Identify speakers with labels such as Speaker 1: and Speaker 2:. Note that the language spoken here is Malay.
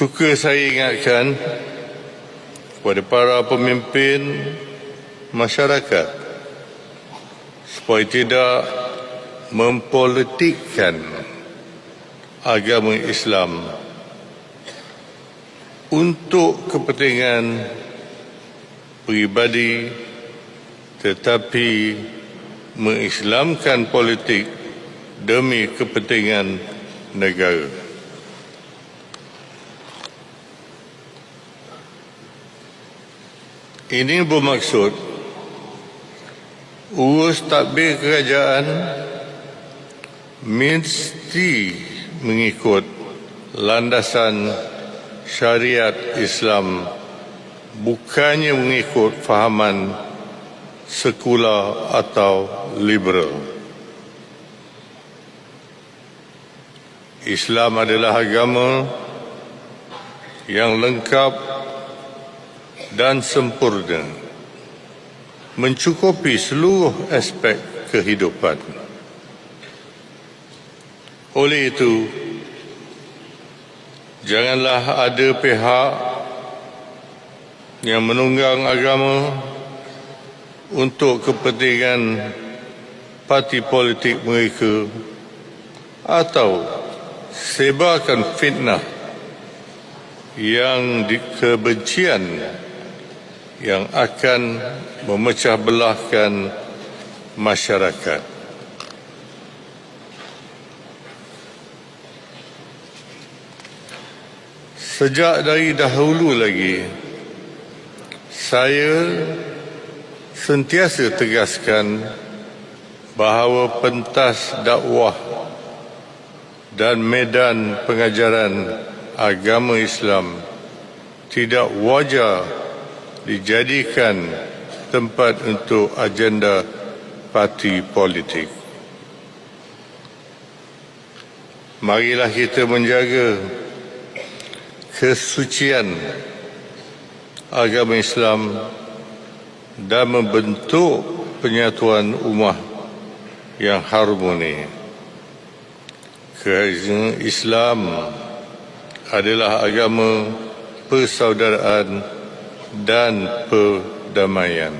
Speaker 1: Suka saya ingatkan kepada para pemimpin masyarakat supaya tidak mempolitikkan agama Islam untuk kepentingan peribadi tetapi mengislamkan politik demi kepentingan negara. Ini bermaksud urus takbir kerajaan mesti mengikut landasan syariat Islam bukannya mengikut fahaman sekular atau liberal. Islam adalah agama yang lengkap dan sempurna mencukupi seluruh aspek kehidupan. Oleh itu, janganlah ada pihak yang menunggang agama untuk kepentingan parti politik mereka atau sebarkan fitnah yang di kebencian yang akan memecah belahkan masyarakat. Sejak dari dahulu lagi, saya sentiasa tegaskan bahawa pentas dakwah dan medan pengajaran agama Islam tidak wajar dijadikan tempat untuk agenda parti politik. Marilah kita menjaga kesucian agama Islam dan membentuk penyatuan umat yang harmoni. Kerana Islam adalah agama persaudaraan dan perdamaian.